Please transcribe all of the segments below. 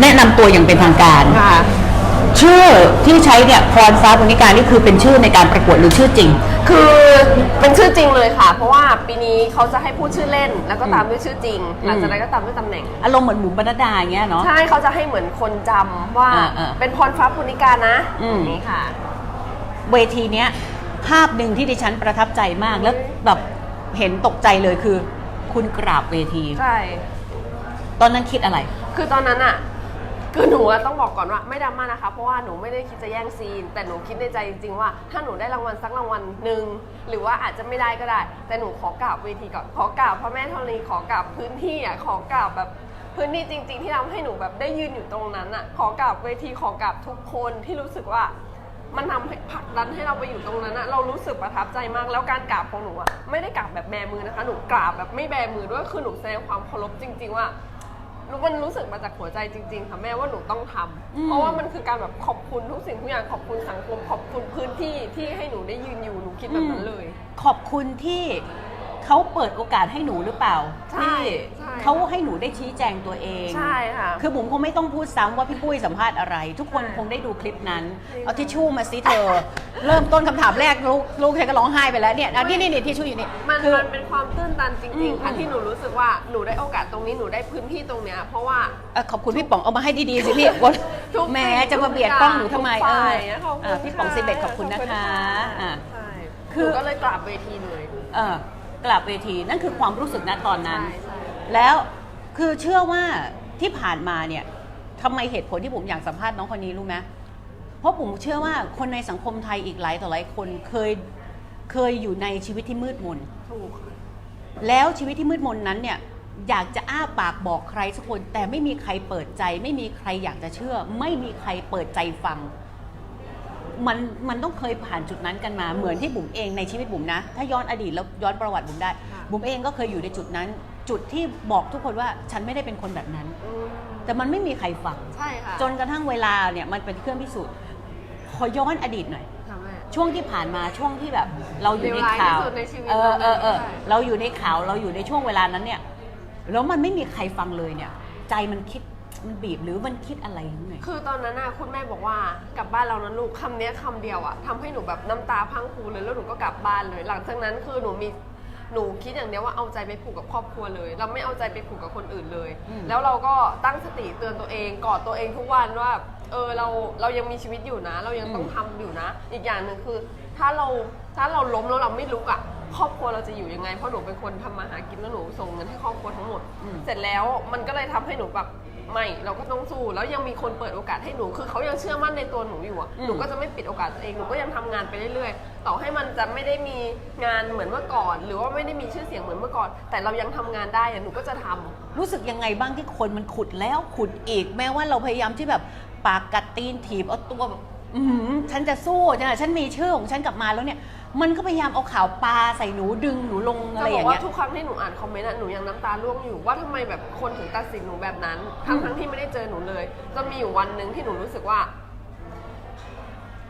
แนะนำตัวอย่างเป็นทางการ ค่ะ ชื่อที่ใช้เนี่ยพรฟ้าบุญนิการนี่คือเป็นชื่อในการประกวดหรือชื่อจริง คือเป็นชื่อจริงเลยค่ะ เพราะว่าปีนี้เขาจะให้พูดชื่อเล่น แล้วก็ตามด้วยชื่อจริง หลังจากนั้นก็ตามด้วยตำแหน่ง อารมณ์เหมือนหมูบรรณดาอย่างเงี้ยเนาะ ใช่เขาจะให้เหมือนคนจำว่าอ่าอ่าเป็นพรฟ้าปุณิการนะอืมอย่างนี้ค่ะ เวทีเนี้ยภาพหนึ่งที่ดิฉันประทับใจมากแล้วแบบเห็นตกใจเลยคือ คุณกราบเวที ใช่ ตอนนั้นคิดอะไร คือตอนนั้นอะ คือหนูอะต้องบอกก่อนว่าไม่ดราม่านะคะ เพราะว่าหนูไม่ได้คิดจะแย่งซีน แต่หนูคิดในใจจริง ๆ ว่าถ้าหนูได้รางวัลสักรางวัลหนึ่งหรือว่าอาจจะไม่ได้ก็ได้ แต่หนูขอกราบเวทีก่อนขอกราบพระแม่ธรณีขอกราบพื้นที่อะขอกราบแบบพื้นที่จริง ๆ ที่ทำให้หนูแบบได้ยืนอยู่ตรงนั้นอะขอกราบเวทีขอกราบทุกคนที่รู้สึกว่า มันทำให้ผลักดันให้เราไปอยู่ตรงนั้นอะเรารู้สึกประทับใจมาก แล้วการกราบของหนูอะไม่ได้กราบแบบแบมือนะคะ หนูกราบแบบไม่แบมือด้วยคือหนูแสดงความเคารพจริง ๆ ว่า มันรู้สึกมาจากหัวใจจริง ๆ ค่ะแม่ว่าหนูต้องทำอืม เพราะว่ามันคือการแบบขอบคุณทุกสิ่งทุกอย่างขอบคุณสังคม ขอบคุณพื้นที่ที่ให้หนูได้ยืนอยู่หนูคิดแบบนั้นเลย ขอบคุณที่ เขาเปิดโอกาสให้หนูหรือเปล่าใช่ที่ใช่ เขาให้หนูได้ชี้แจงตัวเอง ใช่ค่ะ คือบุ๋มคงไม่ต้องพูดซ้ำว่าพี่ปุ้ยสัมภาษณ์อะไร ทุกคนใช่คงได้ดูคลิปนั้น ใช่เอาทิชชู่มาสิเธอ เริ่มต้นคำถามแรกลูกลูกเธอก็ร้องไห้ไปแล้วเนี่ยอะนี่นี่นี่ทิชชู่อยู่นี่มันคือ มันเป็นความตื้นตันจอืริงมๆค่ะที่หนูรู้สึกว่าหนูได้โอกาสตรงนี้หนูได้พื้นที่ตรงเนี้ยเพราะว่า เอ่อขอบคุณพี่ป๋องเอามาให้ดีๆสิพี่วนทุกแหม้สิ่งจะมาเบียดกล้องหนูทำไมทุกเอฝ่าอยนะขอบคุณอะพี่ป๋องค่ะสิบเอ็ดขอบคุณนะคะขอบณอะ ใช่คืคืออก็เลยกราบเวทีเลย เออ กลับเวทีนั่นคือความรู้สึกณตอนนั้น ใช่ใช่ แล้วคือเชื่อว่าที่ผ่านมาเนี่ยทำไมเหตุผลที่ผมอยากสัมภาษณ์น้องคนนี้รู้ไหมเพราะผมเชื่อว่าคนในสังคมไทยอีกหลายต่อหลายคนเคยเคยอยู่ในชีวิตที่มืดมน ถูกค่ะแล้วชีวิตที่มืดมนนั้นเนี่ยอยากจะอ้าปากบอกใครสักคน แต่ไม่มีใครเปิดใจ ไม่มีใครอยากจะเชื่อ ไม่มีใครเปิดใจฟัง มันมันต้องเคยผ่านจุดนั้นกันมา เหมือนที่บุ๋มเองในชีวิตบุ๋มนะ ถ้าย้อนอดีตแล้วย้อนประวัติบุ๋มได้ค่ะบุ๋มเองก็เคยอยู่ในจุดนั้น จุดที่บอกทุกคนว่าฉันไม่ได้เป็นคนแบบนั้นอืมแต่มันไม่มีใครฟังใช่ค่ะจนกระทั่งเวลาเนี่ยมันเป็นเครื่องพิสูจน์ขอย้อนอดีตหน่อยค่ะแม่ช่วงที่ผ่านมาช่วงที่แบบ เราอยู่ในข่าวเลวร้ายที่สุดในชีวิตเออเออเออใช่เราอยู่ในข่าวเราอยู่ในช่วงเวลานั้นเนี่ยแล้วมันไม่มีใครฟังเลยเนี่ย ใจมันคิด มันบีบหรือมันคิดอะไรยังไง คือตอนนั้นน่ะคุณแม่บอกว่ากลับบ้านเรานะลูกคำเนี้ยคำเดียวอะทำให้หนูแบบน้ำตาพรังพรูเลยแล้วหนูก็กลับบ้านเลย หลังจากนั้นคือหนูมีหนูคิดอย่างเดียวว่าเอาใจไปผูกกับครอบครัวเลย เราไม่เอาใจไปผูกกับคนอื่นเลย อืม แล้วเราก็ตั้งสติเตือนตัวเองกอดตัวเองทุกวันว่า เออเราเรายังมีชีวิตอยู่นะ เรายังต้องทำอยู่นะ อีกอย่างหนึ่งคือ ถ้าเราถ้าเราล้มแล้วเราไม่ลุกอะครอบครัวเราจะอยู่ยังไงเพราะหนูเป็นคนทำมาหากินแล้วหนูส่งเงินให้ครอบครัวทั้งหมด อืม เสร็จแล้วมันก็เลยทำให้หนูแบบ ไม่เราก็ต้องสู้แล้วยังมีคนเปิดโอกาสให้หนูคือเขายังเชื่อมั่นในตัวหนูอยู่อะอืมหนูก็จะไม่ปิดโอกาสตัวเองหนูก็ยังทำงานไปเรื่อยๆ ต่อให้มันจะไม่ได้มีงานเหมือนเมื่อก่อน หรือว่าไม่ได้มีชื่อเสียงเหมือนเมื่อก่อน แต่เรายังทำงานได้อะหนูก็จะทำ รู้สึกยังไงบ้างที่คนมันขุดแล้วขุดอีก แม้ว่าเราพยายามที่แบบปากกัดตีนถีบเอาตัวแบบอื้อหือฉันจะสู้ฉันอะฉันมีชื่อของฉันกลับมาแล้วเนี่ย มันก็พยายามเอาข่าวปลาใส่หนูดึงหนูลงอะไรจะอบอย่างกเงี้ว่ายทุกครั้งที่หนูอ่านคอมเมนต์อะหนูยังน้ำตาร่วงอยู่ว่าทำไมแบบคนถึงตัดสินหนูแบบนั้น ทั้งทั้งที่ไม่ได้เจอหนูเลย จะมีอยู่วันหนึ่งที่หนูรู้สึกว่า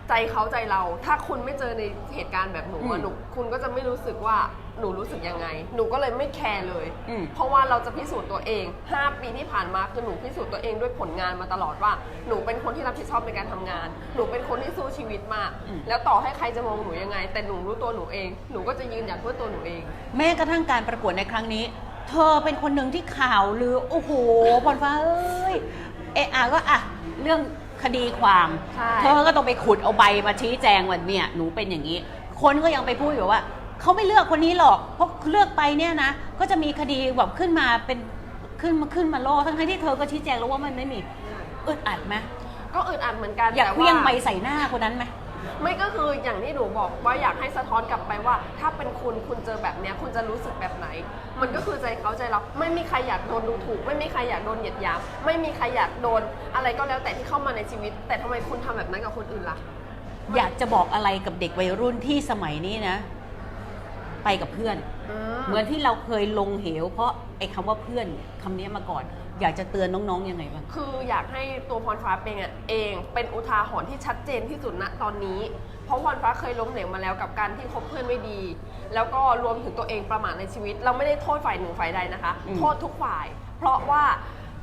ใจเขาใจเรา ถ้าคุณไม่เจอในเหตุการณ์แบบหนูอือะม หนูคุณก็จะไม่รู้สึกว่า หนูรู้สึกยังไง หนูก็เลยไม่แคร์เลย อืม เพราะว่าเราจะพิสูจน์ตัวเอง 5 ปีที่ผ่านมาคือหนูพิสูจน์ตัวเองด้วยผลงานมาตลอดว่า หนูเป็นคนที่รับผิดชอบในการทำงาน หนูเป็นคนที่สู้ชีวิตมาก อืม แล้วต่อให้ใครจะมองหนูยังไง แต่หนูรู้ตัวหนูเอง หนูก็จะยืนหยัดเพื่อตัวหนูเอง แม้กระทั่งการประกวดในครั้งนี้ เธอเป็นคนหนึ่งที่ข่าวลือ โอ้โหพรฟ้าเอ้ยเอะอะก็อะ เรื่องคดีความ ใช่ เธอก็ต้องไปขุดเอาใบมาชี้แจงว่าเนี่ยหนูเป็นอย่างนี้ คนก็ยังไปพูดอยู่ว่า เขาไม่เลือกคนนี้หรอก เพราะเลือกไปเนี่ยนะ ก็จะมีคดีแบบขึ้นมาเป็นขึ้นมาขึ้นมาล่อทั้งๆที่เธอก็ชี้แจงแล้วว่ามันไม่มีอึดอัดไหมก็อึดอัดเหมือนกันอยากแต่เคลี้ยงใบใส่หน้าคนนั้นไหม ไม่ก็คืออย่างที่หนูบอกว่าอยากให้สะท้อนกลับไปว่า ถ้าเป็นคุณคุณเจอแบบเนี้ยคุณจะรู้สึกแบบไหน มันก็คือใจเขาใจเราไม่มีใครอยากโดนดูถูก ไม่มีใครอยากโดนเหยียดหยามไม่มีใครอยากโดน อะไรก็แล้วแต่ที่เข้ามาในชีวิต แต่ทำไมคุณทำแบบนั้นกับคนอื่นล่ะ อยากจะบอกอะไรกับเด็กวัยรุ่นที่สมัยนี้นะ ไปกับเพื่อน เหมือนที่เราเคยลงเหว เพราะไอ้คำว่าเพื่อนเนี่ยคำนี้มาก่อน อยากจะเตือนน้องๆยังไงบ้าง คืออยากให้ตัวพรฟ้าเป็นอะเองเป็นอุทาหรณ์ที่ชัดเจนที่สุดณตอนนี้ เพราะพรฟ้าเคยล้มเหลวมาแล้วกับการที่คบเพื่อนไม่ดี แล้วก็รวมถึงตัวเองประมาทในชีวิต เราไม่ได้โทษฝ่ายหนึ่งฝ่ายใดนะคะ อืม โทษทุกฝ่าย เพราะว่า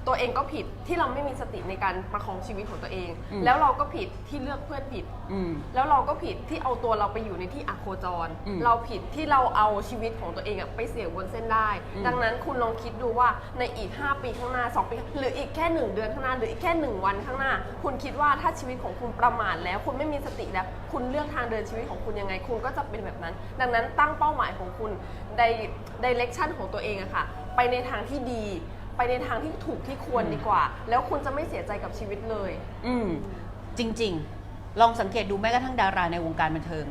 ตัวเองก็ผิดที่เราไม่มีสติในการประคองชีวิตของตัวเอง อืม แล้วเราก็ผิดที่เลือกเพื่อนผิด อืม แล้วเราก็ผิดที่เอาตัวเราไปอยู่ในที่อโคจร อืมเราผิดที่เราเอาชีวิตของตัวเองอะไปเสี่ยงบนเส้นได้ อืม ดังนั้นคุณลองคิดดูว่าในอีก 5 ปีข้างหน้า 2 ปีหรืออีกแค่ 1 เดือนข้างหน้า หรืออีกแค่ 1 วันข้างหน้า คุณคิดว่าถ้าชีวิตของคุณประมาทแล้ว คุณไม่มีสติแล้ว คุณเลือกทางเดินชีวิตของคุณยังไง คุณก็จะเป็นแบบนั้น ดังนั้นตั้งเป้าหมายของคุณในดิเรกชันของตัวเองอะค่ะ ไปในทางที่ดี ไปในทางที่ถูกที่ควรดีกว่า แล้วคุณจะไม่เสียใจกับชีวิตเลย อืมจริง ๆ ลองสังเกตดูแม้กระทั่งดาราในวงการบันเทิง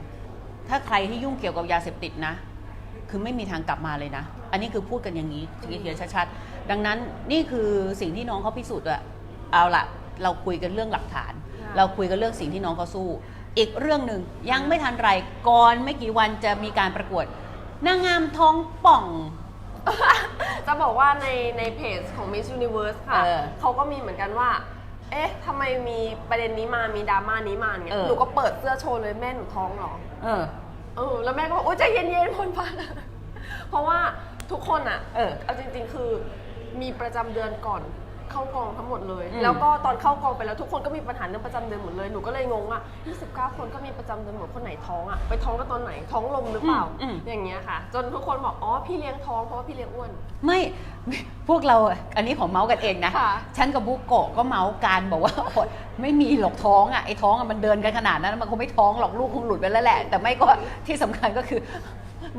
ถ้าใครที่ยุ่งเกี่ยวกับยาเสพติดนะ คือไม่มีทางกลับมาเลยนะ อันนี้คือพูดกันอย่างนี้เขียนชัดๆ ดังนั้นนี่คือสิ่งที่น้องเขาพิสูจน์อะเอาละเราคุยกันเรื่องหลักฐานค่ะเราคุยกันเรื่องสิ่งที่น้องเขาสู้ อีกเรื่องหนึ่งยังไม่ทันไรก่อนไม่กี่วันจะมีการประกวดนางงามท้องป่อง จะบอกว่าในในเพจของ Miss Universe ค่ะเออเขาก็มีเหมือนกันว่า เอ๊ะทำไมมีประเด็นนี้มามีดราม่านี้มาเนี่ยเออ หนูก็เปิดเสื้อโชว์เลยแม่หนูท้องเหรอ เออ เออแล้วแม่ก็บอกโอ้ยใจเย็นๆพลพันเพราะว่าทุกคนอะเออ เอาจริง ๆ คือมีประจำเดือนก่อน เข้ากองทั้งหมดเลย อืม แล้วก็ตอนเข้ากองไปแล้วทุกคนก็มีปัญหาเรื่องประจำเดือนหมดเลยหนูก็เลยงงอะ29 คนก็มีประจำเดือนหมดคนไหนท้องอะไปท้องกันตอนไหนท้องลมหรือเปล่า อืมอย่างเงี้ยค่ะ จนทุกคนบอกอ๋อพี่เลี้ยงท้องเพราะว่าพี่เลี้ยงอ้วน ไม่ พวกเราอะอันนี้ของเมาส์กันเองนะ ค่ะ ฉันกับบุกโกะก็เมาส์กันบอกว่า โอ๊ยไม่มีหรอกท้องอะไอ้ท้องอะมันเดินกันขนาดนั้นมันคงไม่ท้องหรอกลูกคงหลุดไปแล้วแหละ แต่ไม่ก็ที่สำคัญก็คือ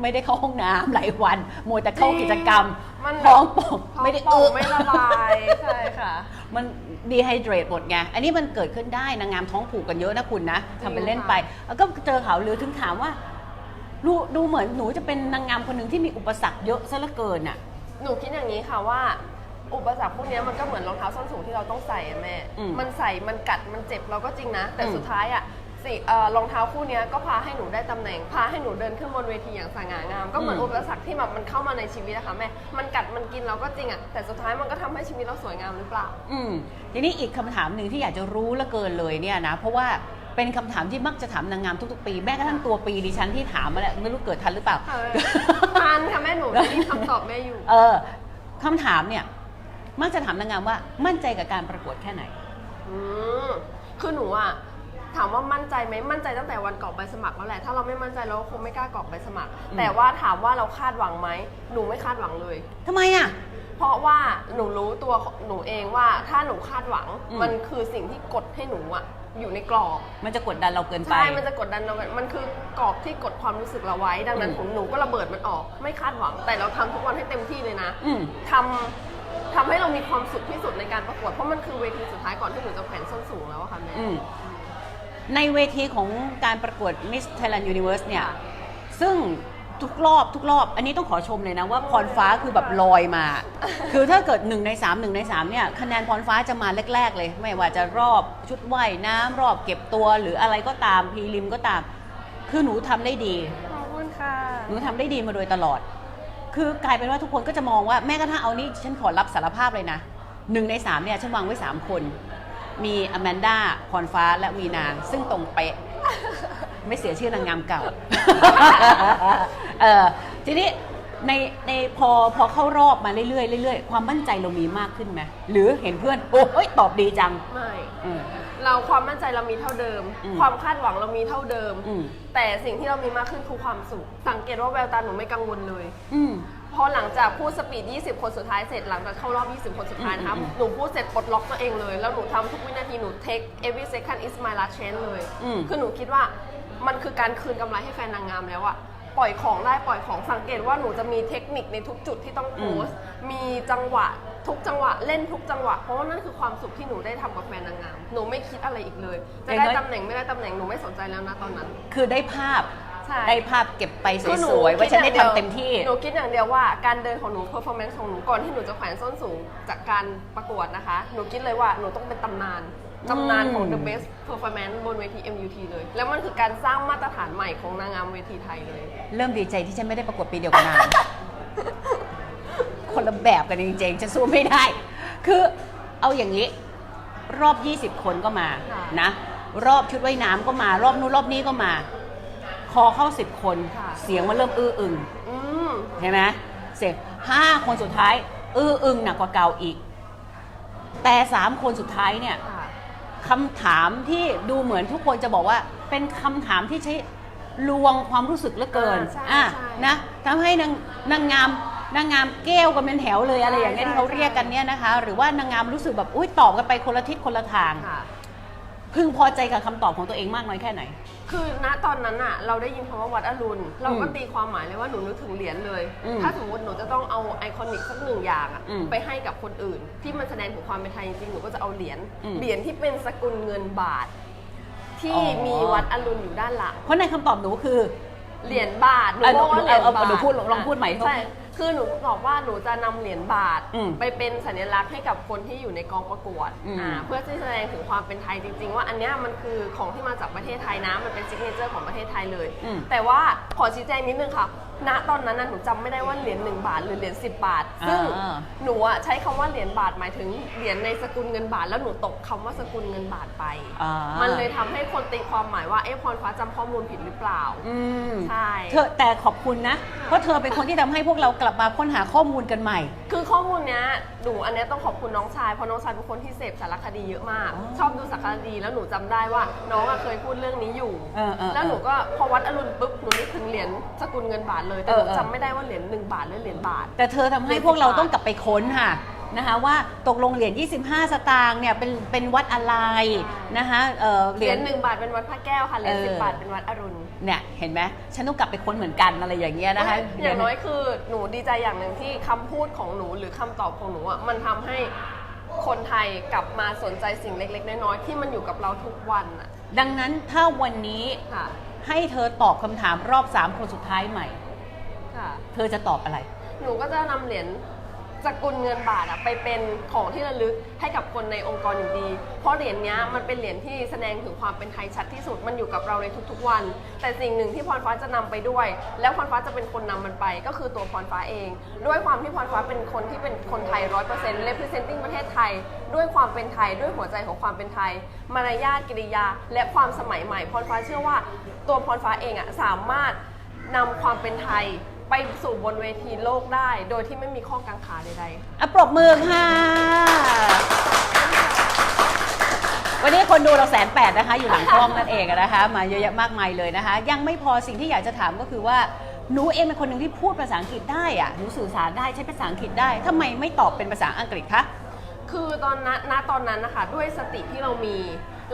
ไม่ได้เข้าห้องน้ำหลายวันมัวแต่เข้ากิจกรรมมันท้องป่องไม่ได้ท้องอึป่งไม่ละลายใช่ค่ะ มันดีไฮเดรตหมดไง อันนี้มันเกิดขึ้นได้นางงามท้องผูกกันเยอะนะคุณนะทำเป็นเล่นไปแล้วก็เจอข่าวลือถึงถามว่าดูดูเหมือนหนูจะเป็นนางงามคนหนึ่งที่มีอุปสรรคเยอะซะเหลือเกินอะ หนูคิดอย่างนี้ค่ะว่า อุปสรรคพวกเนี้ยมันก็เหมือนรองเท้าส้นสูงที่เราต้องใส่อะแม่ อืมมันใส่มันกัดมันเจ็บเราก็จริงนะ แต่อืมสุดท้ายอะ สิเอ่อรองเท้าคู่เนี้ยก็พาให้หนูได้ตำแหน่ง พาให้หนูเดินขึ้นบนเวทีอย่างสง่างาม ก็เหมือนอืม อุปสรรคที่แบบมันเข้ามาในชีวิตอะค่ะแม่ มันกัดมันกินเราก็จริงอะแต่สุดท้ายมันก็ทำให้ชีวิตเราสวยงามหรือเปล่า อืมทีนี้อีกคำถามหนึ่งที่อยากจะรู้เหลือเกินเลยเนี่ยนะ เพราะว่าเป็นคำถามที่มักจะถามนางงามทุกๆปีแม้กระทั่งตัวปีดิฉันที่ถามมาแล้วไม่รู้เกิดทันหรือเปล่า เออทันค่ะแม่หนูได้ยินคำตอบแม่อยู่ เออคำถามเนี่ย มักจะถามนางงามว่ามั่นใจกับการประกวดแค่ไหน อืมคือหนูอะ ถามว่ามั่นใจไหมมั่นใจตั้งแต่วันกรอกใบสมัครแล้วแหละ ถ้าเราไม่มั่นใจเราก็คงไม่กล้ากรอกใบสมัครอืมแต่ว่าถามว่าเราคาดหวังไหมหนูไม่คาดหวังเลย ทำไมอะ เพราะว่าหนูรู้ตัวหนูเองว่าถ้าหนูคาดหวังอืม มันคือสิ่งที่กดให้หนูอะอยู่ในกรอบ มันจะกดดันเราเกินไป ใช่ มันจะกดดันเราไว้มันคือกรอบที่กดความรู้สึกเราไว้ ดังนั้นอืม ของหนูก็ระเบิดมันออก ไม่คาดหวัง แต่เราทำทุกวันให้เต็มที่เลยนะอืม ทำทำให้เรามีความสุขที่สุดในการประกวด เพราะมันคือเวทีสุดท้ายก่อนที่หนูจะแขวนส้นสูงแล้วอะค่ะแม่ อืม ในเวทีของการประกวด Miss Thailand Universe เนี่ยค่ะซึ่งทุกรอบทุกรอบ อันนี้ต้องขอชมเลยนะว่าพรฟ้าคือแบบลอยมา คือถ้าเกิด1ใน3 1ใน3เนี่ยคะแนนพรฟ้าจะมาแรก ๆ เลย ไม่ว่าจะรอบชุดว่ายน้ำรอบเก็บตัวหรืออะไรก็ตามพรีลิมก็ตาม คือหนูทำได้ดี ขอบคุณค่ะ หนูทำได้ดีมาโดยตลอด คือกลายเป็นว่าทุกคนก็จะมองว่าแม้กระทั่งเอานี่ฉันขอรับสารภาพเลยนะหนึ่งในสามเนี่ยฉันวางไว้สามคน มีอแมนด้าพรฟ้าและวีนาซึ่งตรงเป๊ะ ไม่เสียชื่อนางงามเก่า เออทีนี้ในในพอพอเข้ารอบมาเรื่อยๆเรื่อยๆ ความมั่นใจเรามีมากขึ้นไหมหรือเห็นเพื่อน โอ้ยตอบดีจัง ไม่อืม เราความมั่นใจเรามีเท่าเดิม อืมความคาดหวังเรามีเท่าเดิม อืม แต่สิ่งที่เรามีมากขึ้นคือความสุข สังเกตว่าแววตาหนูไม่กังวลเลย อืมพ อหลังจากพูดสปีด 20 คนสุดท้ายเสร็จหลังจากเข้ารอบ 20 คนสุดท้ายนะคะอืมอืมหนูพูดเสร็จปลดล็อกตัวเองเลย แล้วหนูทำทุกวินาทีหนู take every second is my last chance เลย อืม คือหนูคิดว่ามันคือการคืนกำไรให้แฟนนางงามแล้วอะปล่อยของได้ปล่อยของสังเกตว่าหนูจะมีเทคนิคในทุกจุดที่ต้องโพสต์มีจังหวะทุกจังหวะเล่นทุกจังหวะ เพราะว่านั่นคือความสุขที่หนูได้ทำกับแฟนนางงามหนูไม่คิดอะไรอีกเลย จะได้ตำแหน่งไม่ได้ตำแหน่งหนูไม่สนใจแล้วนะตอนนั้น คือได้ภาพ ใช่ ได้ภาพเก็บไปสคือหนูวยๆว่าฉันได้คิทำอย่งเต็มที่ หนูคิดอย่างเดียวว่าการเดินของหนู performance ของหนูก่อนที่หนูจะแขวนส้นสูงจากการประกวดนะคะ หนูคิดเลยว่าหนูต้องเป็นตำนานตำนานของ the best performance บนเวที MUT เลย แล้วมันคือการสร้างมาตรฐานใหม่ของนางงามเวทีไทยเลย เริ่มดีใจที่ฉันไม่ได้ประกวดปีเดียวกับนาง คนละแบบกันจริงๆ จะสู้ไม่ได้ คือเอาอย่างนี้ รอบ 20 คนก็มาค่ะ นะ รอบชุดว่ายน้ำก็มา รอบนู้นรอบนี้ก็มาค อเข้า 10 คน ค่ะ เสียงมันเริ่มอื้ออึงอืม ใช่ไหมเสียงห้าคนสุดท้าย อื้ออึงหนักกว่าเก่าอีก แต่สามคนสุดท้ายเนี่ย ค่ะ คำถามที่ดูเหมือนทุกคนจะบอกว่า เป็นคำถามที่ใช้ลวงความรู้สึกเหลือเกินอ่าใช่อะใช่นะทำให้นางนางงามนางงามแก้วกันเป็นแถวเลยอะไรอย่างเงี้ยใช่ที่เขาใช่ เรียกกันเนี่ยนะคะ หรือว่านางงามรู้สึกแบบอุ้ยตอบกันไปคนละทิศคนละทาง ค่ะ พึงพอใจกับคำตอบของตัวเองมากน้อยแค่ไหน คือณตอนนั้นอะเราได้ยินคำว่าวัดอรุณ เราก็อืมตีความหมายเลยว่าหนูนึกถึงเหรียญเลย อืมถ้าสมมติหนูจะต้องเอาไอคอนิกสักหนึ่งอย่างอะอืมไปให้กับคนอื่น ที่มันแสดงถึงความเป็นไทยจริงๆหนูก็จะเอาเหรียญอืมเหรียญที่เป็นสกุลเงินบาทที่อ๋อมีวัดอรุณอยู่ด้านหลังเพราะในคำตอบหนูคือ เหรียญบาทหนูเออบอกว่าเหรียญเอาเอาบาทหนูพูดลองพูดใหม่ใช่ คือหนูบอกว่าหนูจะนำเหรียญบาทอืมไปเป็นสัญลักษณ์ให้กับคนที่อยู่ในกองประกวดอืม อ่าเพื่อที่จะแสดงถึงความเป็นไทยจริง ๆ ว่าอันเนี้ยมันคือของที่มาจากประเทศไทยนะมันเป็นซิกเนเจอร์ของประเทศไทยเลยอืมแต่ว่าขอชี้แจงนิดนึงค่ะ ณตอนนั้นน่ะหนูจำไม่ได้ว่าเหรียญ1บาทหรือเหรียญ10บาท ซึ่งอ่า หนูอะใช้คำว่าเหรียญบาทหมายถึงเหรียญในสกุลเงินบาท แล้วหนูตกคำว่าสกุลเงินบาทไป อ่ามัมันเลยทำให้คนตีความหมายว่าเอ๊ะพรฟ้าจำข้อมูลผิดหรือเปล่า อืมใช่ เธอแต่ขอบคุณนะ เพราะเธอเป็นคนที่ทำให้พวกเรากลับมาค้นหาข้อมูลกันใหม่ คือข้อมูลเนี้ยหนูอันเนี้ยต้องขอบคุณน้องชายเพราะน้องชายเป็นคนที่เสพสารคดีเยอะมาก อ๋อชอบดูสารคดีแล้วหนูจำได้ว่า น้องอะเคยพูดเรื่องนี้อยู่ เออเออแล้วหนูก็พอวัดอรุณปุ๊บหนูนึกถึงเหรียญสกุลเงินบาทเลยแต่หนูเออเออ จำไม่ได้ว่าเหรียญหนึ่งบาทหรือเหรียญบาท แต่เธอทำให้พวกเราต้องกลับไปค้นค่ะนะคะว่าตกลงเหรียญ 25 สตางค์เนี่ยเป็นเป็นวัดอะไรนะคะเอ่อเหรียญหนึ่งบาทเป็นวัดพระแก้วค่ะเหรียญเออ สิบบาทเป็นวัดอรุณ เนี่ยเห็นไหมฉันต้องกลับไปค้นเหมือนกันอะไรอย่างเงี้ยนะคะ อย่างน้อยคือหนูดีใจอย่างหนึ่งที่คำพูดของหนูหรือคำตอบของหนูอะมันทำให้คนไทยกลับมาสนใจสิ่งเล็ก ๆ น้อยๆที่มันอยู่กับเราทุกวันอะดังนั้นถ้าวันนี้ค่ะ ให้เธอตอบคำถามรอบ 3 คนสุดท้ายใหม่ ค่ะ เธอจะตอบอะไร หนูก็จะนำเหรียญสกุลเงินบาทอะไปเป็นของที่ระลึกให้กับคนในองค์กรอยู่ดี เพราะเหรียญเนี้ยมันเป็นเหรียญที่แสดงถึงความเป็นไทยชัดที่สุดมันอยู่กับเราในทุกๆวัน แต่สิ่งหนึ่งที่พรฟ้าจะนำไปด้วย แล้วพรฟ้าจะเป็นคนนำมันไป ก็คือตัวพรฟ้าเอง ด้วยความที่พรฟ้าเป็นคนที่เป็นคนไทยร้อยเปอร์เซ็นต์ representing ประเทศไทย ด้วยความเป็นไทยด้วยหัวใจของความเป็นไทย มารยาทกิริยา และความสมัยใหม่พรฟ้าเชื่อว่า ตัวพรฟ้าเองอะสามารถ นำความเป็นไทย ไปสู่บนเวทีโลกได้ โดยที่ไม่มีข้อกังขาใดอะปรบมือค่ะ วันนี้คนดูเราแสนแปดนะคะ อยู่หลังกล้องนั่นเองนะคะ มาเยอะแยะมากมายเลยนะคะ ยังไม่พอสิ่งที่อยากจะถามก็คือว่าหนูเองเป็นคนหนึ่งที่พูดภาษาอังกฤษได้อะหนูสื่อสารได้ใช้ภาษาอังกฤษได้ทำไมไม่ตอบเป็นภาษาอังกฤษคะ ๆ คือตอนนั้นณตอนนั้นนะคะ ด้วยสติที่เรามี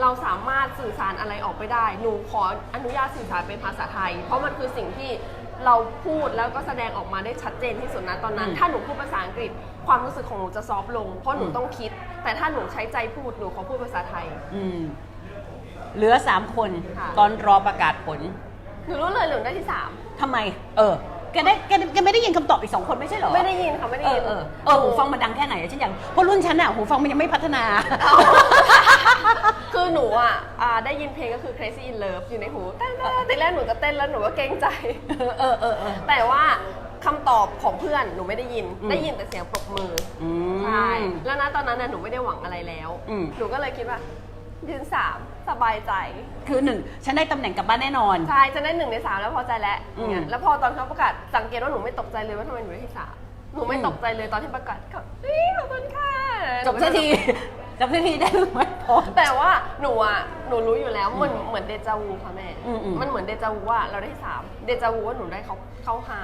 เราสามารถสื่อสารอะไรออกไปได้ หนูขออนุญาตสื่อสารเป็นภาษาไทย เพราะมันคือสิ่งที่เราพูดแล้วก็แสดงออกมาได้ชัดเจนที่สุดนะตอนนั้นอืมถ้าหนูพูดภาษาอังกฤษ ความรู้สึกของหนูจะซอฟต์ลง เพราะหนูอืมต้องคิด แต่ถ้าหนูใช้ใจพูดหนูขอพูดภาษาไทย อืมเหลือสามคนค่ะ ตอนรอประกาศผลหนูรู้เลยหนูได้ที่สามทำไม เออแกได้แกแกไม่ได้ยินคำตอบอีกสองคนไม่ใช่เหรอไม่ได้ยินค่ะไม่ได้เออยินเออเออหูฟังมันดังแค่ไหนอะฉันอยากเพราะรุ่นฉันอะหูฟังมันยังไม่พัฒนา คือหนูอะอ่าได้ยินเพลงก็คือ Crazy in Love อยู่ในหูเต้นๆแต่แรกหนูจะเต้นแล้วหนูก็เกรงใจเออเออเออเออ แต่ว่าคำตอบของเพื่อนหนูไม่ได้ยิน อืม ได้ยินแต่เสียงปรบมือออืมใช่ แล้วนะตอนนั้นน่ะหนูไม่ได้หวังอะไรแล้ว อืม หนูก็เลยคิดว่า ยืนสามสบายใจ คือหนึ่งฉันได้ตำแหน่งกลับบ้านแน่นอน ใช่จะได้หนึ่งในสามแล้วพอใจแล้วอืมเนี่ยแล้วพอตอนเขาประกาศสังเกตว่าหนูไม่ตกใจเลยว่าทำไมหนูได้ที่สามหนูไม่อืม ตกใจเลยตอนที่ประกาศก็เฮ้ยขอบคุณค่ะจบสักที จบสักทีได้ไหมพอ แต่ว่า หนูอะหนูรู้อยู่แล้วมันเหมือนเดจาวูค่ะแม่ อืมอืมมันเหมือนเดจาวูว่าเราได้ที่สามเดจาวูว่าหนูได้เขาเข้าห้า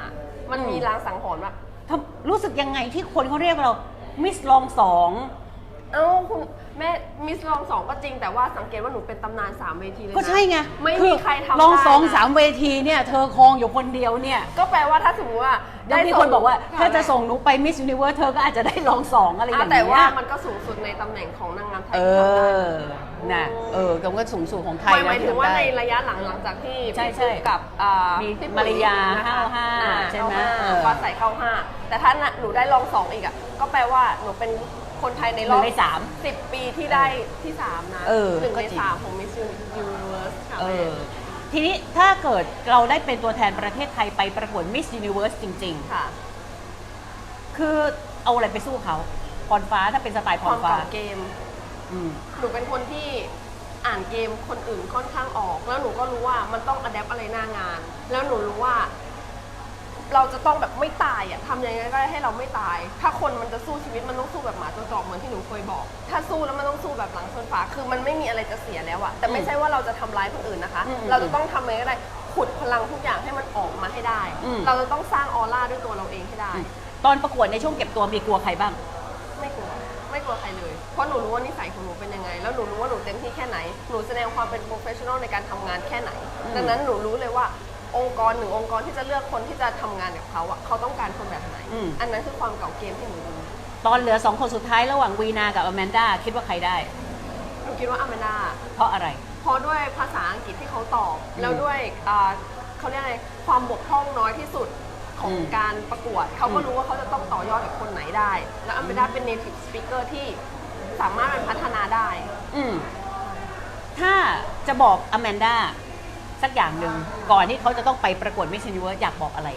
มันอืมมีลางสังหรณ์ว่าทำรู้สึกยังไงที่คนเขาเรียกเรามิสลองสอง เอ้าคุณแม่มิสลองสองก็จริงแต่ว่าสังเกตว่าหนูเป็นตำนานสามเวทีเลยนะก็ใช่ไงไม่อมีใครทำลองสองได้นะ สามเวทีเนี่ย เธอครองอยู่คนเดียวเนี่ย ก็แปลว่าถ้าสมมติว่าแล้วมีคนบอกว่าถ้าจะส่งหนูไปมิส s u นิเวิร์สเธอก็อาจจะได้ลองสองอะไรอย่างอะเงี้ยแต่ว่ามันก็สูงสุดในตำแหน่งของนางงามไทยเอที่ทำได้อน่ะเออก็ก็สูงสุดของไทหยมายหมายนะถึงว่าทำในได้ระยะหลังหลังจากที่ใช่พี่ใช่ปุ๊กกับอ่ามีพี่มาริยานะคะเข้าห้าอ่ใช่ไหมเข้าเออฟ้าใสเข้าห้าแต่ถ้าหนูได้รองสองอีกอะก็แปลว่าหนูเป็นคนไทยในรอบหนึ่งในสามสิบปีที่ได้ที่สามนะเออหนึ่งก็ในจริงสามของ Miss Universe ค่ะเอแม่อ ทีนี้ถ้าเกิดเราได้เป็นตัวแทนประเทศไทยไปประกวดมิส s u นิเวิร์สจริง ค่ะๆ คือเอาอะไรไปสู้เขาพรฟ้าถ้าเป็นสไตล์พควารมฟ้าเก่าเกม อืม หนูเป็นคนที่อ่านเกมคนอื่นค่อนข้างออก แล้วหนูก็รู้ว่ามันต้องอัดแอปอะไรหน้างาน แล้วหนูรู้ว่า เราจะต้องแบบไม่ตายอะทำยังไงก็ได้ให้เราไม่ตาย ถ้าคนมันจะสู้ชีวิตมันต้องสู้แบบหมาตัวจอกเหมือนที่หนูเคยบอก ถ้าสู้แล้วมันต้องสู้แบบหลังชนฝาคือมันไม่มีอะไรจะเสียแล้วอะแต่ไม่ใช่ว่าเราจะทำร้ายคนอื่นนะคะ อืมเราจะต้องทำยังไงก็ได้ขุดพลังทุกอย่างให้มันออกมาให้ได้ อืม เราจะต้องสร้างออร่าด้วยตัวเราเองให้ได้ ตอนประกวดในช่วงเก็บตัวมีกลัวใครบ้าง ไม่กลัวไม่กลัวใครเลย เพราะหนูรู้ว่านิสัยของหนูเป็นยังไง แล้วหนูรู้ว่าหนูเต็มที่แค่ไหน หนูแสดงความเป็นโปรเฟชชั่นอลในการทำงานแค่ไหนอืมดังนั้นหนูรู้เลยว่า องค์กรหนึ่งองค์กรที่จะเลือกคนที่จะทำงานกับเขาอะเขาต้องการคนแบบไหนอันนั้นคือความเก่าเกมที่หนูรู้ตอนเหลือสองคนสุดท้ายระหว่างวีนากับอแมนดาคิดว่าใครได้ หนูคิดว่าอเมนาเพราะอะไร เพราะด้วยภาษาอังกฤษที่เขาตอบ อืมแล้วด้วยอ่าเขาเรียกอะไรความบกพร่องน้อยที่สุดของอืมการประกวด เขาก็อืม รู้ว่าเขาจะต้องต่อยอดกับคนไหนได้ แล้วอเมนาเป็น native speaker ที่สามารถมันพัฒนาได้ อืม ถ้าจะบอกอแมนดา สักอย่างหนึ่งก่อนที่เขาจะต้องไปประกวดมิชชันยูอยากบอกอะไร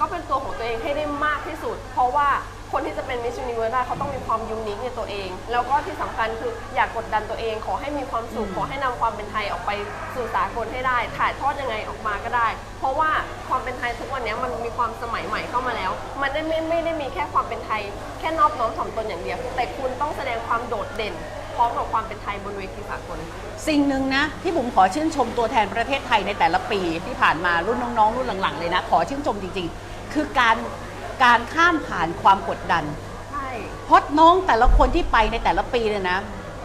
ก็เป็นตัวของตัวเองให้ได้มากที่สุด เพราะว่าคนที่จะเป็น Miss Universe ได้เขาต้องมีความยูนิคในตัวเอง แล้วก็ที่สำคัญคืออยากกดดันตัวเอง ขอให้มีความสุขอืมขอให้นำความเป็นไทยออกไปสู่สากลให้ได้ ถ่ายทอดยังไงออกมาก็ได้ เพราะว่าความเป็นไทยทุกวันนี้มันมีความสมัยใหม่เข้ามาแล้ว มันได้ไม่ไม่ได้มีแค่ความเป็นไทย แค่นอบน้อมถ่อมตนอย่างเดียว แต่คุณต้องแสดงความโดดเด่นพ ร้อมกับความเป็นไทยบนเวทีสากล สิ่งหนึ่งนะ ที่ผมขอชื่นชมตัวแทนประเทศไทยในแต่ละปีที่ผ่านมารุ่นน้องๆ รุ่นหลังๆ เลยนะ ขอชื่นชมจริงๆ คือการการข้ามผ่านความกดดันใช่เพราะน้องแต่ละคนที่ไปในแต่ละปีเนี่ยนะ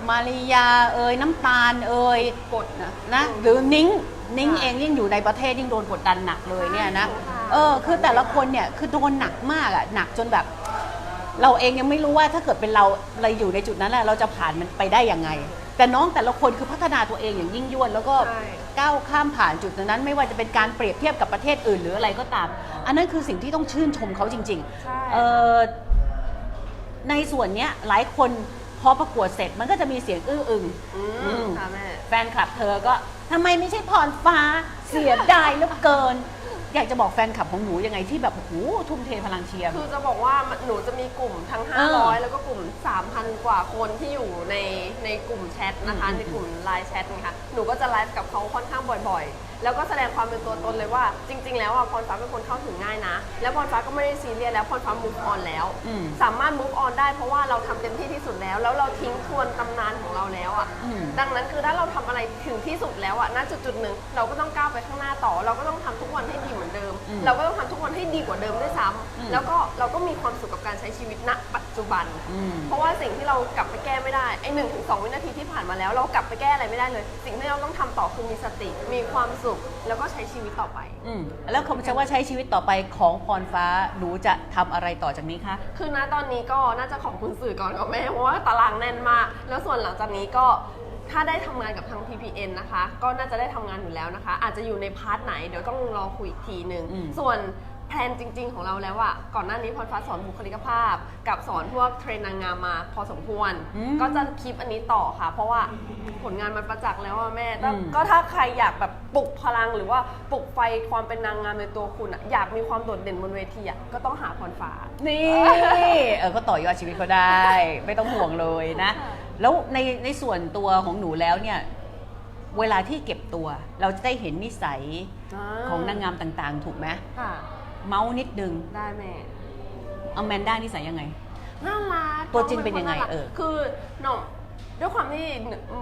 มาริยาเอ่ยน้ำตาลเอ่ยกดนะนะหรือนิ้งนิ้งค่ะเองยิ่งอยู่ในประเทศยิ่งโดนกดดันหนักเลยเนี่ยนะใช่ค่ะเออคือแต่ละคนเนี่ยคือโดนหนักมากอะหนักจนแบบ เราเองยังไม่รู้ว่าถ้าเกิดเป็นเราเราอยู่ในจุดนั้นแหละเราจะผ่านมันไปได้ยังไง แต่น้องแต่ละคนคือพัฒนาตัวเองอย่างยิ่งยวดแล้วก็ใช่ ก้าวข้ามผ่านจุดนั้น ไม่ว่าจะเป็นการเปรียบเทียบกับประเทศอื่นหรืออะไรก็ตาม อันนั้นคือสิ่งที่ต้องชื่นชมเขาจริง ใช่ ๆ เออในส่วนเนี้ยหลายคนพอประกวดเสร็จมันก็จะมีเสียงอื้ออึง อือืม มค่ะแม่ แฟนคลับเธอก็ทำไมไม่ใช่พรฟ้าเสียดายเหลือเกิน อยากจะบอกแฟนคลับของหนูยังไงที่แบบโอ้โหทุ่มเทพลังเชียร์ คือจะบอกว่ามันหนูจะมีกลุ่มทั้ง เออ500 แล้วก็กลุ่ม 3,000 กว่าคนที่อยู่ในในกลุ่มแชทนะคะ อืมในกลุ่มไลน์แชทนะคะหนูก็จะไลฟ์กับเขาค่อนข้างบ่อยๆ แล้วก็แสดงความเป็นตัวตนเลยว่า จริง ๆ แล้วอะพรฟ้าเป็นคนเข้าถึงง่ายนะ แล้วพรฟ้าก็ไม่ได้ซีเรียสแล้วพรฟ้า move on แล้ว อืม สามารถ move on ได้เพราะว่าเราทำเต็มที่ที่สุดแล้ว แล้วเราทิ้งทวนตำนานของเราแล้วอะอืม ดังนั้นคือถ้าเราทำอะไรถึงที่สุดแล้วอะณจุดจุดๆหนึ่งเราก็ต้องก้าวไปข้างหน้าต่อ เราก็ต้องทำทุกวันให้ดีเหมือนเดิมอืมเราก็ต้องทำทุกวันให้ดีกว่าเดิมด้วยซ้ำอืมแล้วก็เราก็มีความสุขกับการใช้ชีวิตณปัจจุบันอืมเพราะว่าสิ่งที่เรากลับไปแก้ไม่ได้ไอ้หนึ่งถึงสองวินาทีที่ผ่านมาแล้ว เรากลับไปแก้อะไรไม่ได้เลย สิ่งที่เราต้องทำต่อคือมีสติ มีความสุขแล้วก็ใช้ชีวิตต่อไปอืมแล้วคำจะว่าใช้ชีวิตต่อไปของพรฟ้าหนูจะทำอะไรต่อจากนี้คะคือณตอนนี้ก็น่าจะขอบคุณสื่อก่อนกับแม่เพราะว่าตารางแน่นมาก แล้วส่วนหลังจากนี้ก็ถ้าได้ทำงานกับทาง PPN นะคะ ก็น่าจะได้ทำงานอยู่แล้วนะคะ อาจจะอยู่ในพาร์ทไหนเดี๋ยวต้องรอคุยอีกทีหนึ่งอืมส่วนแพลนจริง ๆ ของเราแล้วอะก่อนหน้านี้พรฟ้าสอนบุคลิกภาพ กับสอนพวกเทรนนางงามมาพอสมควร อืมก็จะคลิปอันนี้ต่อค่ะ เพราะว่าผลงานมันประจักษ์แล้วอะแม่แต่อืม ก็ถ้าใครอยากแบบปลุกพลังหรือว่าปลุกไฟความเป็นนางงามในตัวคุณอะอยากมีความโดดเด่นบนเวทีอะก็ต้องหาพรฟ้า นี่ เออก็ต่อยอดชีวิตเขาได้ ไม่ต้องห่วงเลยนะ ค่ะ แล้วในในส่วนตัวของหนูแล้วเนี่ย เวลาที่เก็บตัว เราจะได้เห็นนิสัยของนางงามต่างๆ ถูกไหม ค่ะ เมาส์นิดนึงได้แม่ อแมนด้านิสัยยังไง น่ารักตัวจริงเป็นยังไงองเออคือน้อง ด้วยความที่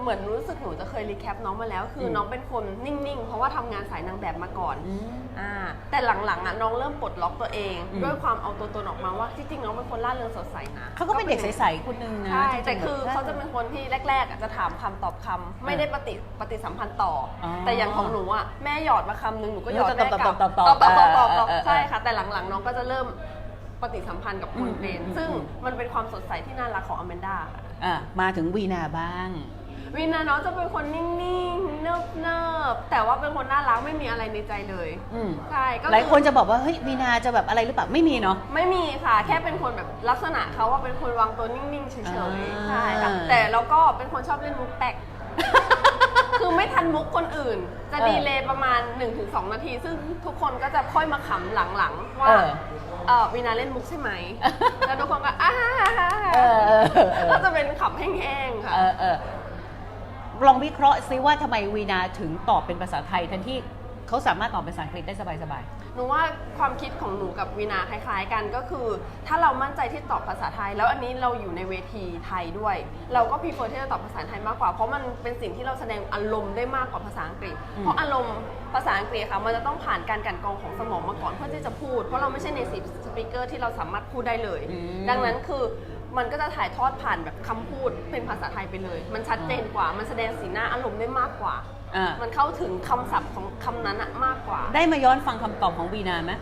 เหมือนรู้สึกหนูจะเคยรีแคปน้องมาแล้ว คืออมน้องเป็นคนนิ่งๆ เพราะว่าทำงานสายนางแบบมาก่อนอ่าแต่หลังๆอะน้องเริ่มปลดล็อกตัวเองอืมด้วยความเอาตัวตนออกมาว่าที่จริงน้องเป็นคนร่าเริงสดใสนะเขาก็เป็นเด็กใสๆคนนึงนะใช่จริงๆแต่คือแบบเขาจะเป็นคนที่แรกๆอะจะถามคำตอบคำไม่ได้ปฏิปฏิสัมพันธ์ต่อออแต่อย่างของหนูอะแม่หยอดมาคำนึงหนูก็หยอดตอบแม่กลับตอบตอบตอบตอบตอบตอบเออเออเออใช่ค่ะ แต่หลังๆ น้องก็จะเริ่มปฏิสัมพันธ์กับคนอืมเป็นอืมซึ่งอืมมันเป็นความสดใสที่น่ารักของอแมนด้าค่ะ อะมาถึงวีนาบ้าง วินาน้องจะเป็นคนนิ่งๆเนิบๆแต่ว่าเป็นคนน่ารักไม่มีอะไรในใจเลย อืมใช่ก็หลายคนจะบอกว่าเฮ้ยวีนาจะแบบอะไรหรือเปล่าไม่มีเนาะ ไม่มีค่ะ แค่เป็นคนแบบลักษณะเขาว่าเป็นคนวางตัวนิ่งๆเฉยอ่าๆใช่ค่ะแต่เราก็เป็นคนชอบเล่นมุกแปลก คือไม่ทันมุกคนอื่น จะเออดีเลยประมาณ 1-2 นาที ซึ่งทุกคนก็จะค่อยมาขำหลังๆ ว่าเออเออวีนาเล่นมุกใช่ไหม แล้วทุกคนก็อ้าเออเออเออเออ ก็จะเป็นขำแห้งๆค่ะ เออเออลองวิเคราะห์ซิว่าทำไมวีนาถึงตอบเป็นภาษาไทยทันที่เขาสามารถตอบเป็นภาษาอังกฤษได้สบาย หนูว่าความคิดของหนูกับวีนาคล้ายๆกันก็คือ ถ้าเรามั่นใจที่ตอบภาษาไทย แล้วอันนี้เราอยู่ในเวทีไทยด้วย เราก็พ r เ f อร์ที่จะตอบภาษาไทยมากกว่า เพราะมันเป็นสิ่งที่เราแสดงอารมณ์ได้มากกว่าภาษาอังกฤษอืมเพราะอารมณ์ภาษาอังกฤษค่ะมันจะต้องผ่านการกลันกรองของสมองมาก่อนเพื่อที่จะพูด เพราะเราไม่ใช่ในสิบสปีกเกอร์ที่เราสามารถพูดได้เลยอืมดังนั้นคือมันก็จะถ่ายทอดผ่านแบบคำพูดเป็นภาษาไทยไปเลย มันชัดเจนกว่ามันแสดงสีหน้าอารมณ์ได้มากกว่า อ่ามันเข้าถึงคำศัพท์ของคำนั้นอะมากกว่าได้มาย้อนฟังคำตอบของวีนาไหม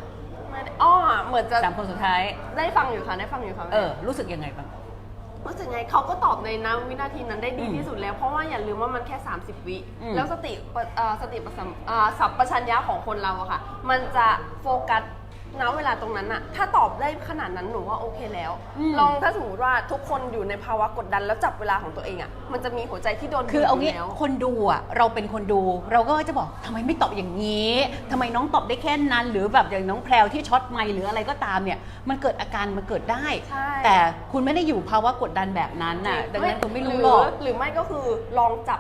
ไม่ได้อ้อเหมือนจะสามคนสุดท้าย ได้ฟังอยู่ค่ะได้ฟังอยู่ค่ะเออ รู้สึกยังไงบ้าง รู้สึกไงเขาก็ตอบในนะวินาทีนั้นได้ดีอืมที่สุดแล้ว เพราะว่าอย่าลืมว่ามันแค่ 30 วิ อืมแล้วสติปะเอ่อสติประสัมอ่าสัพพัญญะของคนเราอะค่ะ มันจะโฟกัส ณเวลาตรงนั้นอะถ้าตอบได้ขนาดนั้นหนูว่าโอเคแล้วลองถ้าสมมติว่าทุกคนอยู่ในภาวะกดดันแล้วจับเวลาของตัวเองอะมันจะมีหัวใจที่โดนคือเอาบีงี้บยู่แล้ว คนดูอะเราเป็นคนดู เราก็จะบอกทำไมไม่ตอบอย่างนี้ทำไมน้องตอบได้แค่นั้น หรือแบบอย่างน้องแพรวที่ช็อตไมค์หรืออะไรก็ตามเนี่ย มันเกิดอาการมันเกิดได้ ใช่ แต่คุณไม่ได้อยู่ภาวะกดดันแบบนั้นน่ะดังนั้นคุณไม่รู้หรอก หรือไม่ก็คือลองจับ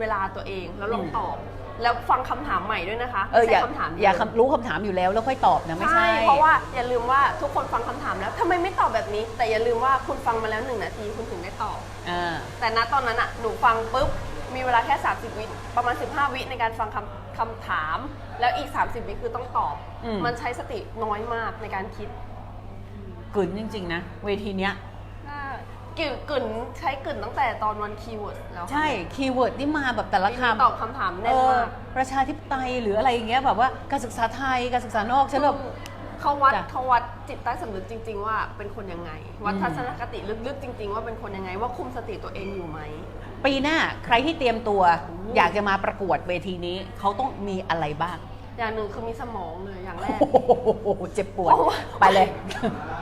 เวลาตัวเองแล้วลองอืมตอบ แล้วฟังคำถามใหม่ด้วยนะคะเออไม่อย่าใช่คำถามเดีวอย่าคำรู้คำถามอยู่แล้วแล้วค่อยตอบนะไม่ใช่ เพราะว่าอย่าลืมว่าทุกคนฟังคำถามแล้วทำไมไม่ตอบแบบนี้ แต่อย่าลืมว่าคุณฟังมาแล้วหนึ่งนาทีคุณถึงได้ตอบ อ่า แต่ณตอนนั้นอะหนูฟังปุ๊บ มีเวลาแค่ 30 วิประมาณ 15 วิในการฟังคำคำถาม แล้วอีก 30 วิคือต้องตอบ อืม มันใช้สติน้อยมากในการคิด กลืนจริง ๆ นะ เวทีเนี้ย กึ่นกึ่นใช้กึ่นตั้งแต่ตอนวันคีย์เวิร์ดแล้วใช่คีย์เวิร์ดที่มาแบบแต่ละปีนี้คำตอบคำถามเอแน่นอมากประชาธิปไตยหรืออะไรอย่างเงี้ยแบบว่าการศึกษาไทยการศึกษานอกฉันแบบเขาวัดจ้ะเขาวัดจิตใต้สำนึกจริง ๆ ว่าเป็นคนยังไง วัดอืม ทัศนคติลึกๆ จริง ๆ ว่าเป็นคนยังไง ว่าคุมสติตัวเองอยู่ไหม ปีหน้าใครที่เตรียมตัวโอ้อยากจะมาประกวดเวทีนี้เขาต้องมีอะไรบ้าง อย่างหนึ่งคือมีสมองเลยอย่างแรก โอ้โหเจ็บปวด โอ้ไปเลย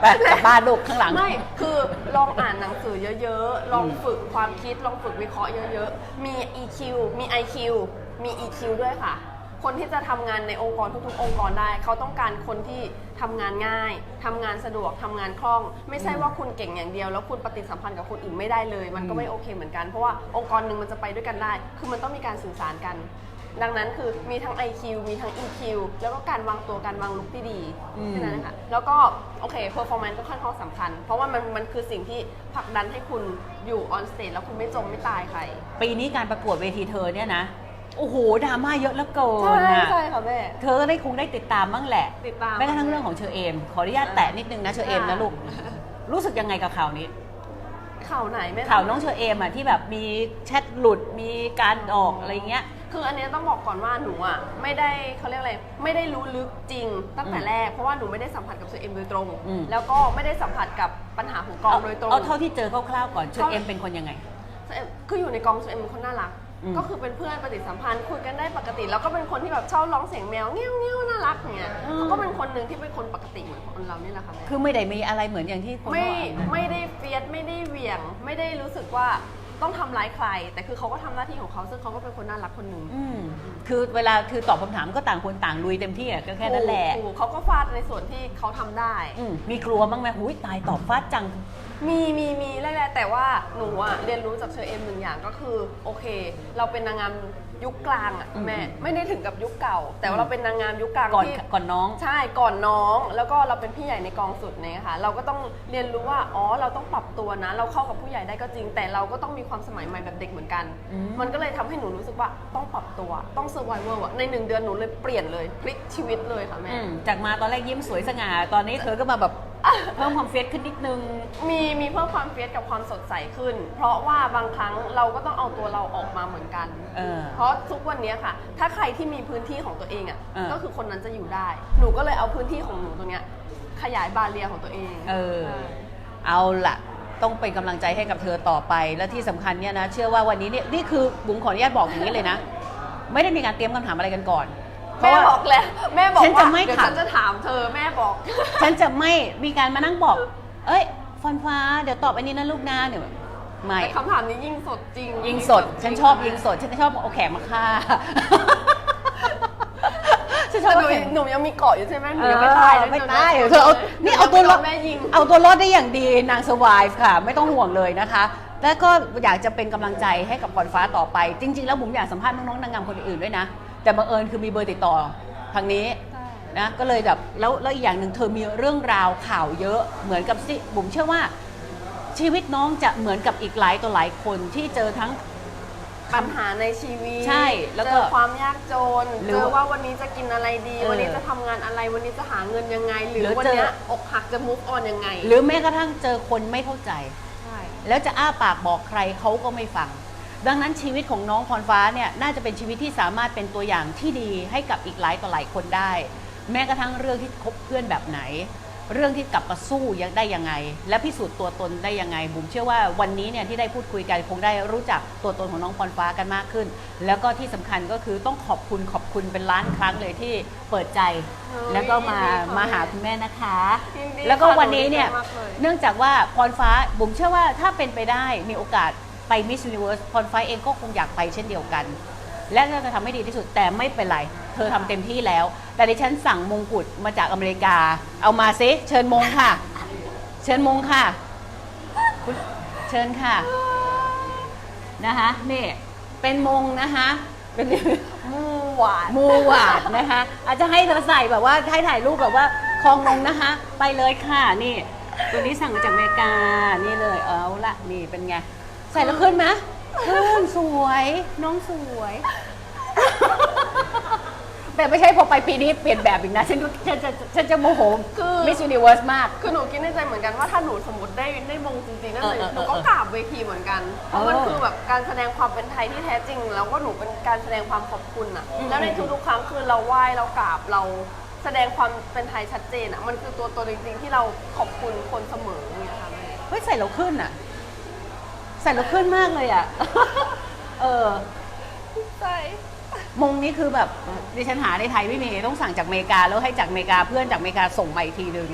ไปกลับบ้านลูกข้างหลัง ไม่ คือลองอ่านหนังสือเยอะๆ ลองอืมฝึกความคิด ลองฝึกวิเคราะห์เยอะๆ มี EQ มี IQ มี EQ ด้วยค่ะ คนที่จะทำงานในองค์กรทุกๆ องค์กรได้ เขาต้องการคนที่ทำงานง่าย ทำงานสะดวก ทำงานคล่อง ไม่ใช่ว่าคุณเก่งอย่างเดียว แล้วคุณปฏิสัมพันธ์กับคนอื่นไม่ได้เลย มันก็ไม่โอเคเหมือนกัน เพราะว่าองค์กรหนึ่งมันจะไปด้วยกันได้ คือมันต้องมีการสื่อสารกัน ดังนั้นคือมีทั้ง IQ มีทั้ง EQ แล้วก็การวางตัวการวางลุคที่ดีอืม แค่นั้นนะคะแล้วก็โอเค performance ก็ค่อนข้างสำคัญ เพราะว่ามันมันคือสิ่งที่ผลักดันให้คุณอยู่ on stage แล้วคุณไม่จมไม่ตายใครปีนี้การประกวดเวทีเธอเนี่ยนะ โอ้โหดราม่าเยอะเหลือเกิใช่นนะใช่ค่ะแม่เธอก็ได้คงได้ติดตามบ้างแหละ ติดตาม แม้กระทั่งเรื่องของเชอเอม ขออนุญาตแตะนิดนึงนะเชอเอมนะลูก รู้สึกยังไงกับข่าวนี้ ข่าวไหนแม่ ข่าวน้องเชอเอมอะที่แบบมีแชทหลุดมีการออกอะไรเงี้ย คืออันเนี้ยต้องบอกก่อนว่าหนูอะไม่ได้เขาเรียกอะไรไม่ได้รู้ลึกจริงตั้งแต่อืมแรกเพราะว่าหนูไม่ได้สัมผัสกับเชอเอ็มโดยตรง อืม แล้วก็ไม่ได้สัมผัสกับปัญหาของกองโดยตรง เอาเท่าที่เจอคร่าวๆก่อนเชอเขาเอมเป็นคนยังไง คืออยู่ในกองเชอเอ็มเป็นคนน่ารัก อืมก็คือเป็นเพื่อนปฏิสัมพันธ์คุยกันได้ปกติ แล้วก็เป็นคนที่แบบชอบร้องเสียงแมวเงี้ยวเงี้ยวน่ารักเนี่ยอืม เขาก็เป็นคนหนึ่งที่เป็นคนปกติเหมือนคนเรานี่แหละค่ะแม่คือไม่ได้มีอะไรเหมือนอย่างที่คนไม่ว่าไม่ได้เฟียสไม่ได้เหวี่ยง ไม่ได้รู้สึกว่า ต้องทำร้ายใคร แต่คือเขาก็ทำหน้าที่ของเขาซึ่งเขาก็เป็นคนน่ารักคนหนึ่งอืมคือเวลาคือตอบคำถามก็ต่างคนต่างลุยเต็มที่อะก็แค่นั้นแหละถูกเขาก็ฟาดในส่วนที่เขาทำได้ อืมมีกลัวบ้างไหมหุยตายตอบฟาดจัง มีมีมีแรกๆแต่ว่าหนูอะเรียนรู้จากเชอเอ็มหนึ่งอย่างก็คือ โอเค เราเป็นนางงาม ยุคกลางอะอืมแม่ไม่ได้ถึงกับยุคเก่า แต่อืว่ามเราเป็นนางงามยุคกลางก่อนที่ก่อนน้อง ใช่ก่อนน้อง แล้วก็เราเป็นพี่ใหญ่ในกองสุดเนี่ยค่ะเราก็ต้องเรียนรู้ว่าอ๋อเราต้องปรับตัวนะ เราเข้ากับผู้ใหญ่ได้ก็จริง แต่เราก็ต้องมีความสมัยใหม่แบบเด็กเหมือนกันอืมมันก็เลยทำให้หนูรู้สึกว่าต้องปรับตัวต้อง survival อะในหนึ่งเดือนหนูเลยเปลี่ยนเลยพลิกชีวิตเลยค่ะแม่อืมจากมาตอนแรกยิ้มสวยสง่าตอนนี้เธอก็มาแบบ เพิ่มความเฟียสขึ้นนิดนึง มีมีเพิ่มความเฟียสกับความสดใสขึ้น เพราะว่าบางครั้งเราก็ต้องเอาตัวเราออกมาเหมือนกัน เออ เพราะทุกวันนี้ค่ะ ถ้าใครที่มีพื้นที่ของตัวเองอะ เออก็คือคนนั้นจะอยู่ได้ หนูก็เลยเอาพื้นที่ของหนูตรงเนี้ยขยายบาเรียของตัวเอง เออ เอาล่ะต้องเป็นกำลังใจให้กับเธอต่อไป และที่สำคัญเนี่ยนะ เชื่อว่าวันนี้เนี่ยนี่คือบุ๋มขออนุญาตบอกอย่างนี้เลยนะ ไม่ได้มีการเตรียมคำถามอะไรกันก่อน เพแม่ราะว่า บอกแล้วแม่บอกฉันจะว่าไม่เดี๋ยวถามฉันจะถามเธอแม่บอก ฉันจะไม่มีการมานั่งบอก เอ้ยฟอนฟ้าเดี๋ยวตอบอันนี้นะลูกนะเดี๋ยวไม่ แต่คำถามนี้ยิงสดจริงยิงสด ฉันชอบยิงสด ฉันชอบเอาแขกมาฆ่า ฉันชอแต่บหนูเอาแขกหนูยังมีเกาะอยู่ใช่ไหมหนูเออยังไม่ตายเลยไม่ตายเธอเอานี่เอาตัวรอดแม่ยิง เอาตัวรอดได้อย่างดีนางสวายค่ะ ไม่ต้องห่วงเลยนะคะ แล้วก็อยากจะเป็นกำลังใจให้กับพรฟ้าต่อไป จริง ๆ แล้วผมอยากสัมภาษณ์น้องๆนางงามคนอื่นๆด้วยนะ แต่บังเอิญคือมีเบอร์ติดต่อทางนี้ใช่นะก็เลยแบบแล้วแล้วอีกอย่างหนึ่งเธอมีเรื่องราวข่าวเยอะเหมือนกับที่บุ๋มเชื่อว่า ชีวิตน้องจะเหมือนกับอีกหลายต่อหลายคนที่เจอทั้ง ปัญหาในชีวิตใช่แล้วก็เจอความยากจนหรือเจอว่าวันนี้จะกินอะไรดี เออวันนี้จะทำงานอะไรวันนี้จะหาเงินยังไง หรือหรือวันเจอ เนี้ยอกหักจะ move on ยังไงหรือแม้กระทั่งเจอคนไม่เข้าใจ ใช่ แล้วจะอ้าปากบอกใครเขาก็ไม่ฟัง ดังนั้นชีวิตของน้องพรฟ้าเนี่ยน่าจะเป็นชีวิตที่สามารถเป็นตัวอย่างที่ดีให้กับอีกหลายต่อหลายคนได้ แม้กระทั่งเรื่องที่คบเพื่อนแบบไหน เรื่องที่กลับมาสู้ยังได้ยังไง และพิสูจน์ตัวตนได้ยังไงบุ๋มเชื่อว่าวันนี้เนี่ยที่ได้พูดคุยกันคงได้รู้จักตัวตนของน้องพรฟ้ากันมากขึ้น แล้วก็ที่สำคัญก็คือต้องขอบคุณขอบคุณเป็นล้านครั้งเลยที่เปิดใจเฮ้ยแล้วก็มายินดีค่ะมาหาคุณแม่นะคะยินดีแล้วก็ค่ะวันนี้เนี่ยหดีใจมากลเนื่องจากว่าพรฟ้าบุ๋มเชื่อว่าถ้าเป็นไปได้มีโอกาส ไปมิส s u นิเวิร์สพรฟ้าเองก็คงอยากไปเช่นเดียวกัน และก็จะทำให้ดีที่สุดแต่ไม่เป็นไร เธอทำเต็มที่แล้ว แต่ดิฉันสั่งมงกุฎมาจากอเมริกา เอามาซิเชิญมงค่ะ เชิญมงค่ะคุณเชิญค่ะนะคะนี่เป็นมงนะคะเป็นมูหวานมูหวาดนะคะ อาจจะให้เธอใส่แบบว่าให้ถ่ายรูปแบบว่าคลองลงนะคะ ไปเลยค่ะนี่ ตัวนี้สั่งมาจากอเมริกานี่เลยเอาละนี่เป็นไง ใส่แล้วขึ้นไหมขึ้นสวย น้องสวย แต่ไม่ใช่พอไปปีนี้เปลี่ยนแบบอีกนะ ฉันฉันจะฉันจะโมโหคือมิส s u นิเวิร์สมาก คือหนูคิดในใจเหมือนกันว่าถ้าหนูสมมติได้ได้มงจริงๆนั่นเลยเออเออหนูก็เออกราบเวทีเหมือนกันเพราะมันเออคือแบบการแสดงความเป็นไทยที่แท้จริง แล้วก็หนูเป็นการแสดงความขอบคุณอะอืม แล้วในทุกๆครั้งคือเราไหว้เรากราบเราแสดงความเป็นไทยชัดเจนอะมันคือตัวตนจริงๆที่เราขอบคุณคนเสมออย่างเงี้ยค่ะแม่ เฮ้ยใส่แล้วขึ้นอะ ใส่แล้วขึ้นมากเลยอะ เออใช่มงนี้คือแบบดิฉันหาในไทยไม่มีต้องสั่งจากอเมริกาแล้วให้จากอเมริกาเพื่อนจากอเมริกาส่งมาอีกทีนึง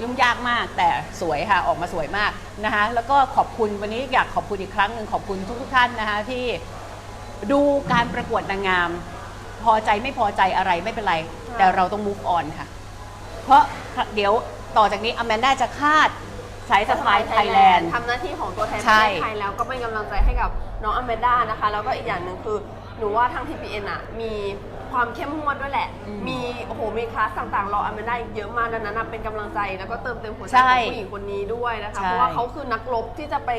ยุ่งยากมากแต่สวยค่ะออกมาสวยมากนะคะแล้วก็ขอบคุณวันนี้อยากขอบคุณอีกครั้งหนึ่งขอบคุณทุกๆท่านนะคะที่ดูการประกวดนางงาม พอใจไม่พอใจอะไรไม่เป็นไร แต่เราต้อง move on ค่ะ เพราะเดี๋ยวต่อจากนี้อแมนด้าจะคาด สายสะพายไทยแลนด์ ทำหน้าที่ของตัวแทนปใช่ระเทศไทยแล้วก็เป็นกำลังใจให้กับน้องอเมด้านะคะ แล้วก็อีกอย่างหนึ่งคือหนูว่าทาง TPN อะมีความเข้มงวดด้วยแหละ อืมมีโอ้โหมีคลาสต่างๆ รออเมด้าอีกเยอะมากดังนั้นนะเป็นกำลังใจแล้วก็เติมเต็มหัวใจใช่ของผู้หญิงคนนี้ด้วยนะคะ ใช่ เพราะว่าเขาคือนักรบที่จะไป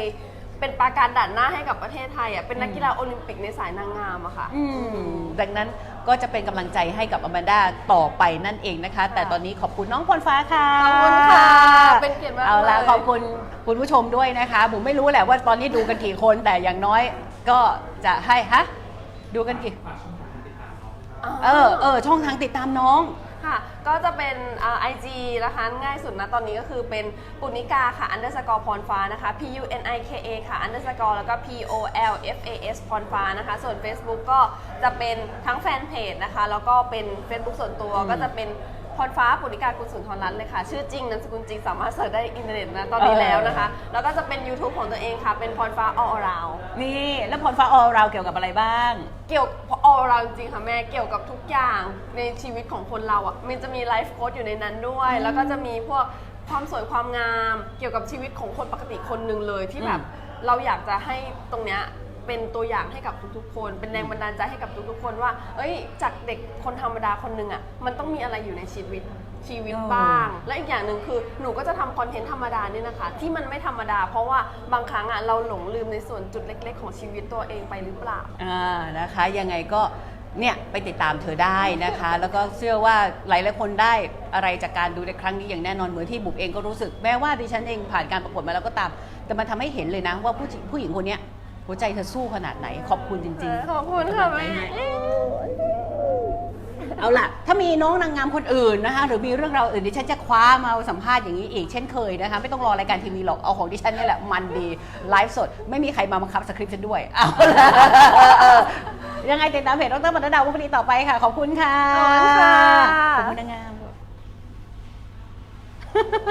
เป็นปราการด่านหน้าให้กับประเทศไทยอะเป็นนักอืมกีฬาโอลิมปิกในสายนางงามอะค่ะ อืมดังนั้นก็จะเป็นกำลังใจให้กับอแมนด้าต่อไปนั่นเองนะคะ แต่ตอนนี้ขอบคุณน้องพรฟ้าค่ะขอบคุณค่ะเป็นเกียรติมากเอาละเลย ขอบคุณคุณผู้ชมด้วยนะคะ ผมไม่รู้แหละว่าตอนนี้ดูกันกี่คนแต่อย่างน้อยก็จะให้ฮะดูกันกี่ เออเออช่องทางติดตามน้อง ค่ะ ก็จะเป็นไอจีนะคะง่ายสุดนะตอนนี้ก็คือเป็นปุณิกาค่ะ underscore พรฟ้านะคะ p u n i k a ค่ะ underscore แล้วก็ p o l f a s พรฟ้านะคะ ส่วน Facebook ก็จะเป็นทั้งแฟนเพจนะคะ แล้วก็เป็น Facebook ส่วนตัวอืมก็จะเป็นพ รฟ้าปุณิกากุลสุนทรรัตน์เลยค่ะ ชื่อจริงนามสกุลจริงสามารถเสิร์ชได้อินเทอร์เน็ตนะตอนนี้เออแล้วนะคะ แล้วก็จะเป็น YouTube ของตัวเองค่ะ เป็นพรฟ้า all around นี่ แล้วพรฟ้าออเราเกี่ยวกับอะไรบ้าง เกี่ยว all around จริงๆค่ะแม่เกี่ยวกับทุกอย่างในชีวิตของคนเราอะมันจะมีไลฟ์โค้ดอยู่ในนั้นด้วย แล้วก็จะมีพวกความสวยความงาม เกี่ยวกับชีวิตของคนปกติคนหนึ่งเลยที่แบบเราอยากจะให้ตรงเนี้ย เป็นตัวอย่างให้กับทุกๆ คน เป็นแรงบันดาลใจให้กับทุกๆ คนว่า เอ้ย จากเด็กคนธรรมดาคนหนึ่งอะ มันต้องมีอะไรอยู่ในชีวิตชีวิตเออบ้าง และอีกอย่างหนึ่งคือหนูก็จะทำคอนเทนต์ธรรมดาเนี่ยนะคะ ที่มันไม่ธรรมดา เพราะว่าบางครั้งอะเราหลงลืมในส่วนจุดเล็ก ๆ ของชีวิตตัวเองไปหรือเปล่า อ่านะคะ ยังไงก็เนี่ยไปติดตามเธอได้นะคะ แล้วก็เชื่อว่าหลายหลายๆคนได้อะไรจากการดูในครั้งนี้อย่างแน่นอนเหมือนที่บุ๋มเองก็รู้สึกแม้ว่าดิฉันเองผ่านการประกวดมาแล้วก็ตาม แต่มันทำให้เห็นเลยนะว่าผู้หญิงผู้หญิงคนเนี้ย หัวใจเธอสู้ขนาดไหน ขอบคุณจริง ๆ ขอบคุณค่ะแม่เอาล่ะ ถ้ามีน้องนางงามคนอื่นนะคะหรือมีเรื่องราวอื่นดิฉันจะคว้ามาสัมภาษณ์อย่างนี้อีกเช่นเคยนะคะไม่ต้องรอรายการทีวีหรอกเอาของดิฉันนี่แหละมันดีไลฟ์สด ไม่มีใครมาบังคับสคริปต์ฉันด้วยเอาล่ะเออยังไงติดตามเพจดรบรรดาวันนี้ต่อไปค่ะขอบคุณค่ะ ขอบคุณค่ะขอบคุณนางงาม